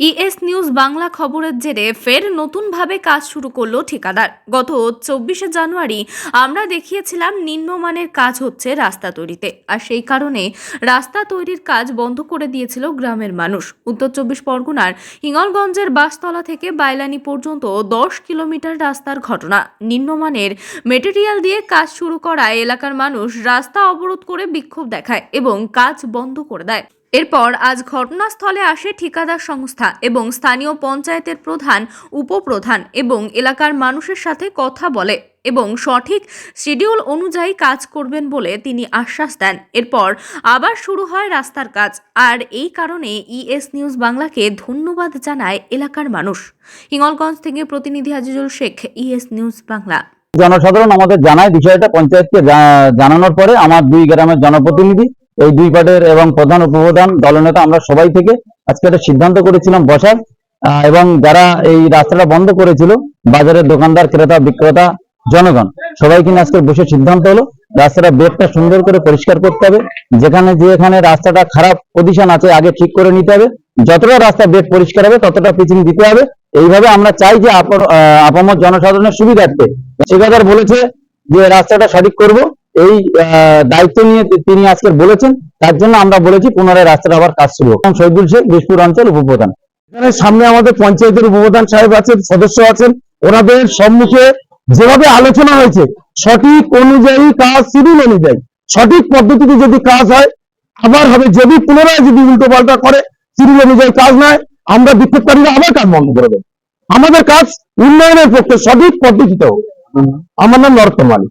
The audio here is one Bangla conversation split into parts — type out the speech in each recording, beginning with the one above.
ইএস নিউজ বাংলা খবরের জেরে ফের নতুনভাবে কাজ শুরু করল ঠিকাদার। গত চব্বিশে জানুয়ারি আমরা দেখিয়েছিলাম নিম্নমানের কাজ হচ্ছে রাস্তা তৈরিতে। আর সেই কারণে রাস্তা তৈরির কাজ বন্ধ করে দিয়েছিল গ্রামের মানুষ। উত্তর চব্বিশ পরগনার হিঙ্গলগঞ্জের বাসতলা থেকে বাইলানি পর্যন্ত দশ কিলোমিটার রাস্তার ঘটনা। নিম্নমানের মেটেরিয়াল দিয়ে কাজ শুরু করায় এলাকার মানুষ রাস্তা অবরোধ করে বিক্ষোভ দেখায় এবং কাজ বন্ধ করে দেয়। এরপর আজ ঘটনাস্থলে আসে ঠিকাদার সংস্থা এবং স্থানীয় পঞ্চায়েতের প্রধান, উপপ্রধান এবং এলাকার মানুষের সাথে কথা বলে এবং সঠিক শিডিউল অনুযায়ী কাজ করবেন বলে তিনি আশ্বাস দেন। এরপর আবার শুরু হয় রাস্তার কাজ। আর এই কারণে ইএস নিউজ বাংলাকে ধন্যবাদ জানায় এলাকার মানুষ। হিঙ্গলগঞ্জ থেকে প্রতিনিধি আজিজুল শেখ, ইএস নিউজ বাংলা। জনসাধারণ আমাদের জানায় বিষয়টা, পঞ্চায়েতকে জানানোর পরে আমার দুই গ্রামের জনপ্রতিনিধি এই দুই পার্টির এবং প্রধান উপপ্রধান দলনেতা আমরা সবাই থেকে আজকে একটা সিদ্ধান্ত করেছিলাম বসার। এবং যারা এই রাস্তাটা বন্ধ করেছিল, বাজারের দোকানদার, ক্রেতা, বিক্রেতা, জনগণ, সবাই কিনে আজকে বসে সিদ্ধান্ত হলো, রাস্তাটা বেডটা সুন্দর করে পরিষ্কার করতে হবে। যেখানে যে এখানে রাস্তাটা খারাপ পজিশন আছে, আগে ঠিক করে নিতে হবে। যতটা রাস্তা বেড পরিষ্কার হবে, ততটা পিচিং দিতে হবে। এইভাবে আমরা চাই যে আপামর জনসাধারণের সুবিধার্থে। ঠিকাদার বলেছে যে রাস্তাটা সঠিক করব। এই দায়িত্ব নিয়ে তিনি আজকে বলেছেন, তার জন্য আমরা বলেছি পুনরায় রাস্তাটা আবার কাজ শুরু হোক। শহীদুল শেখ বিশপুর অঞ্চল উপপ্রধান। এখানে সামনে আমাদের পঞ্চায়েতের উপপ্রধান সাহেব আছেন, সদস্য আছেন। ওনাদের সম্মুখে যেভাবে আলোচনা হয়েছে, সঠিক অনুযায়ী কাজ শিডিউল অনুযায়ী, সঠিক পদ্ধতিতে যদি কাজ হয়, আবার হবে। যদি পুনরায় যদি উল্টো পাল্টা করে শিডিউল অনুযায়ী কাজ নয় আমরা বিক্ষোভকারীরা আবার কাজ বন্ধ করে দেবো। আমাদের কাজ উন্নয়নের পক্ষে সঠিক পদ্ধতিতে হোক। আমার নাম নরোত্তম মালিক।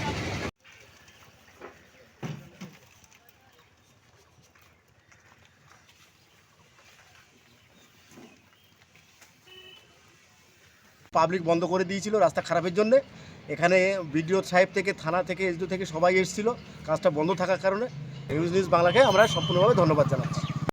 পাবলিক বন্ধ করে দিয়েছিল রাস্তা খারাপের জন্য। এখানে বিডিও সাহেব থেকে, থানা থেকে এসডিও থেকে সবাই এসেছিল। কাজটা বন্ধ থাকার কারণে। নিউজ নিউজ বাংলাকে আমরা সম্পূর্ণভাবে ধন্যবাদ জানাচ্ছি।